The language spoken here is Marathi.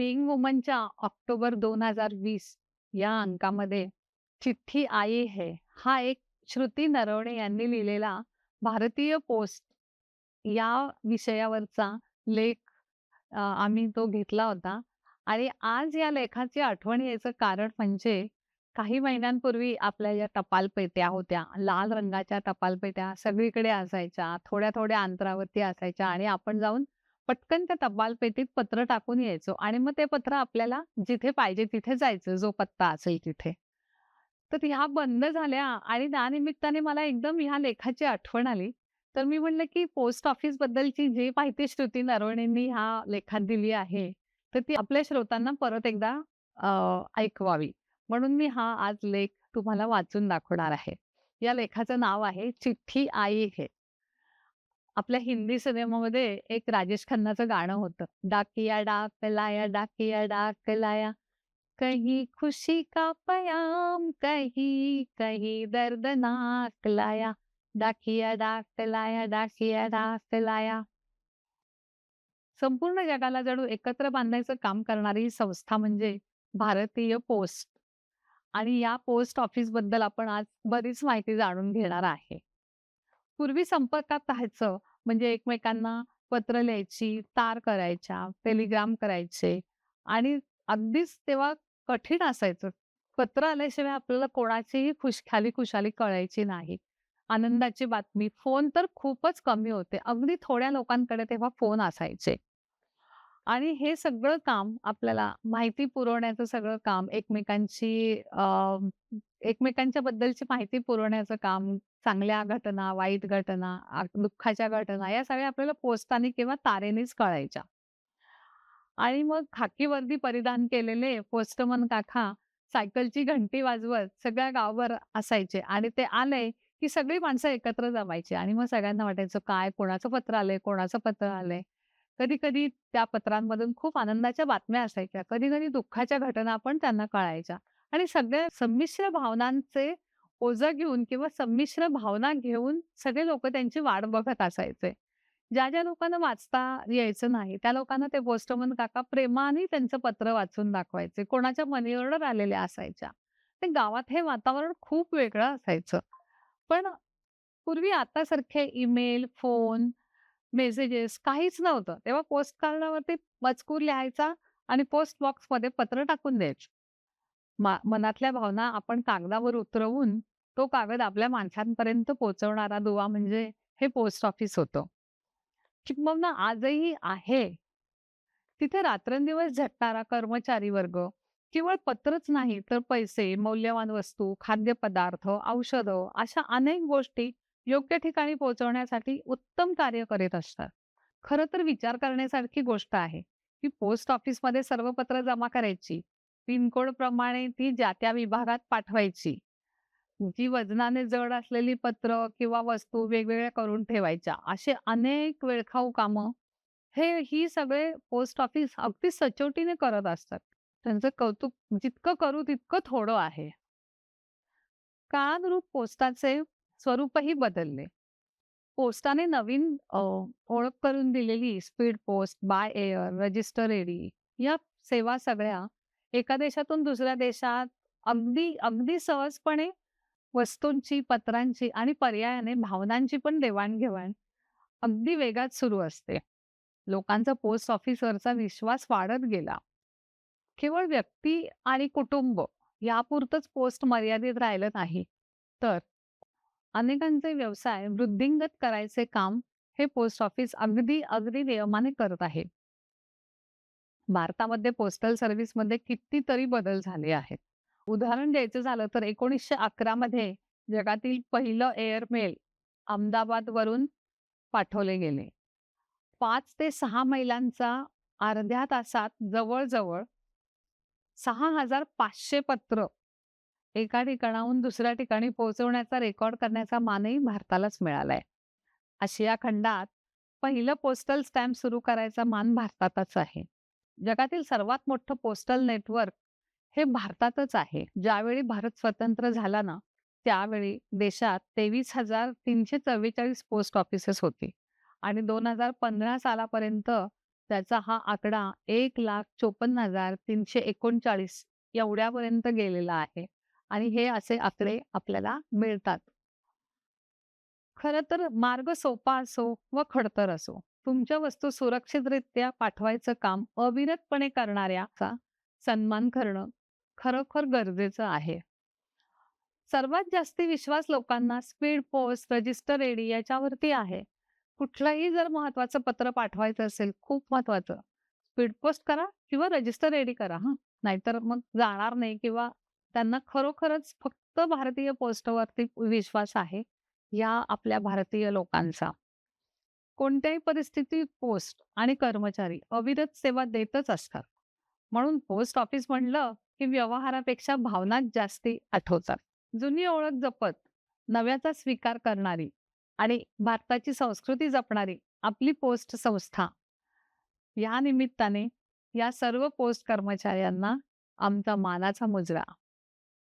बिईंग वुमनच्या ऑक्टोबर दोन हजार वीस या अंकामध्ये चिठ्ठी आई है हा एक श्रुती नरवणे यांनी लिहिलेला भारतीय पोस्ट या विषयावरचा लेख आम्ही तो घेतला होता. आणि आज या लेखाची आठवण यायचं कारण म्हणजे काही महिन्यांपूर्वी आपल्या ज्या टपाल पेट्या होत्या लाल रंगाच्या टपाल पेट्या सगळीकडे असायच्या थोड्या थोड्या अंतरावरती असायच्या आणि आपण जाऊन पटकन त्या टपाल पेटीत पत्र टाकून यायचो आणि मग ते पत्र आपल्याला जिथे पाहिजे तिथे जायचं जो पत्ता असेल तिथे. तर ह्या बंद झाल्या आणि त्यानिमित्ताने मला एकदम ह्या लेखाची आठवण आली. तर मी म्हणलं की पोस्ट ऑफिस बद्दलची जी माहिती श्रुती नरवणेंनी ह्या लेखात दिली आहे तर ती आपल्या श्रोतांना परत एकदा ऐकवावी. म्हणून मी हा आज लेख तुम्हाला वाचून दाखवणार आहे. या लेखाचं नाव आहे चिठ्ठी आई हे आपल्या हिंदी सिनेमामध्ये एक राजेश खन्नाचं गाणं होतं. डाकिया डाक लाया डाकिया डाक लाया कहीं खुशी का पयाम कहीं कहीं दर्दनाक लाया. डाकिया डाक लाया डाकिया डाक लाया संपूर्ण जगाला जणू एकत्र बांधायचं काम करणारी ही संस्था म्हणजे भारतीय पोस्ट. आणि या पोस्ट ऑफिसबद्दल आपण आज बरीच माहिती जाणून घेणार आहे. पूर्वी संपर्कात राहायचं. म्हणजे एकमेकांना पत्र लिहायची तार करायच्या टेलिग्राम करायचे आणि अगदीच तेव्हा कठीण असायचं. पत्र आल्याशिवाय आपल्याला कोणाचीही खुशखाली खुशाली कळायची नाही. आनंदाची बातमी. फोन तर खूपच कमी होते. अगदी थोड्या लोकांकडे तेव्हा फोन असायचे. आणि हे सगळं काम आपल्याला माहिती पुरवण्याचं सगळं काम एकमेकांची अ, एकमेकांच्या बद्दलची माहिती पुरवण्याचं काम चांगल्या घटना वाईट घटना आ- दुःखाच्या घटना या सगळ्या आपल्याला पोस्टाने किंवा तारेनेच कळायच्या. आणि मग खाकी वर्दी परिधान केलेले पोस्टमन काका सायकलची घंटी वाजवत सगळ्या गावभर असायचे आणि ते आले की सगळी माणसं एकत्र जमायची आणि मग सगळ्यांना वाटायचं काय? कोणाचं पत्र आलंय? कोणाचं पत्र आलंय? कधी कधी त्या पत्रांमधून खूप आनंदाच्या बातम्या असायच्या. कधी कधी दुःखाच्या घटना पण त्यांना कळायच्या. आणि सगळ्या संमिश्र भावनांचे ओझं घेऊन किंवा संमिश्र भावना घेऊन सगळे लोक त्यांची वाट बघत असायचे. ज्या ज्या लोकांना वाचता यायचं नाही त्या लोकांना ते पोस्टमन काका प्रेमाने त्यांचं पत्र वाचून दाखवायचे. कोणाच्या मनी ऑर्डर आलेल्या असायच्या. ते गावात हे वातावरण खूप वेगळं असायचं. पण पूर्वी आतासारखे ईमेल फोन मेसेजेस काहीच नव्हतं. तेव्हा पोस्ट कार्डावरती मजकूर लिहायचा आणि पोस्ट बॉक्समध्ये पत्र टाकून द्यायची. मा- मनातल्या भावना आपण कागदावर उतरवून तो कागद आपल्या माणसांपर्यंत पोहोचवणारा दुवा म्हणजे हे पोस्ट ऑफिस होतं. किंबहुना आजही आहे. तिथे रात्रंदिवस झटणारा कर्मचारी वर्ग केवळ पत्रच नाही तर पैसे मौल्यवान वस्तू खाद्यपदार्थ औषधं अशा अनेक गोष्टी योग्य ठिकाणी पोहोचवण्यासाठी उत्तम कार्य करीत असतात. खरं तर विचार करण्यासारखी गोष्ट आहे की पोस्ट ऑफिसमध्ये सर्व पत्र जमा करायची पिनकोड प्रमाणे ती ज्या त्या विभागात पाठवायची. जी वजनाने जड असलेली पत्र किंवा वस्तू वेगवेगळ्या करून ठेवायच्या असे अनेक वेळखाऊ कामं हे ही सगळे पोस्ट ऑफिस अगदी सचोटीने करत असतात. त्यांचं कौतुक जितकं करू तितकं थोडं आहे. काळानुरूप पोस्टाचे स्वरूपही बदलले. पोस्टाने नवीन ओळख करून दिलेली speed post by air register AD या सेवा सगळ्या एका देशातून दुसऱ्या देशात अगदी अगदी सहजपणे वस्तूंची पत्रांची आणि पर्यायाने भावनांची पण देवाणघेवाण अगदी वेगात सुरू असते. लोकांचा पोस्ट ऑफिसवरचा विश्वास वाढत गेला. केवळ व्यक्ती आणि कुटुंब यापुरतच पोस्ट मर्यादित राहिलं नाही. तर अनेकांचे व्यवसाय वृद्धिंगत करायचे काम हे पोस्ट ऑफिस अगदी अगदी नियमाने करत आहे. भारतामध्ये पोस्टल सर्व्हिसमध्ये कितीतरी बदल झाले आहेत. उदाहरण द्यायचं झालं तर एकोणीसशे अकरा मध्ये जगातील पहिलं एअरमेल अहमदाबाद वरून पाठवले गेले. पाच ते सहा मैलांचा अर्ध्या तासात जवळजवळ सहा हजार पाचशे पत्र एका ठिकाणाहून दुसऱ्या ठिकाणी पोहोचवण्याचा रेकॉर्ड करण्याचा मानही भारतालाच मिळालाय. आशिया खंडात पहिलं पोस्टल स्टॅम्प सुरू करायचा मान भारतातच आहे. जगातील सर्वात मोठं पोस्टल नेटवर्क हे भारतातच आहे. ज्यावेळी भारत स्वतंत्र झाला ना त्यावेळी देशात तेवीस हजार तीनशे चव्वेचाळीस पोस्ट ऑफिसेस होती. आणि दोन हजार पंधरा सालापर्यंत त्याचा हा आकडा 1,54,339 एवढ्यापर्यंत गेलेला आहे. आणि हे असे आकडे आपल्याला मिळतात. खरं तर मार्ग सोपा असो व खडतर असो, तुमच्या वस्तू सुरक्षितरित्या पाठवायचं काम अविरतपणे करणाऱ्याचा सन्मान करणं खरोखर गरजेचं आहे. सर्वात जास्ती विश्वास लोकांना स्पीड पोस्ट, रजिस्टर एडी याच्यावरती आहे. कुठलंही जर महत्वाचं पत्र पाठवायचं असेल, खूप महत्वाचं, स्पीड पोस्ट करा किंवा रजिस्टर एडी करा हा नाहीतर मग जाणार नाही किंवा त्यांना खरोखरच फक्त भारतीय पोस्टवरती विश्वास आहे, या आपल्या भारतीय लोकांचा. कोणत्याही परिस्थितीत पोस्ट आणि कर्मचारी अविरत सेवा देतच असतात. म्हणून पोस्ट ऑफिस म्हणलं, की व्यवहारापेक्षा भावनाच जास्ती आठवतात. जुनी ओळख जपत, नव्याचा स्वीकार करणारी आणि भारताची संस्कृती जपणारी आपली पोस्ट संस्था. या निमित्ताने या सर्व पोस्ट कर्मचाऱ्यांना आमचा मानाचा मुजरा.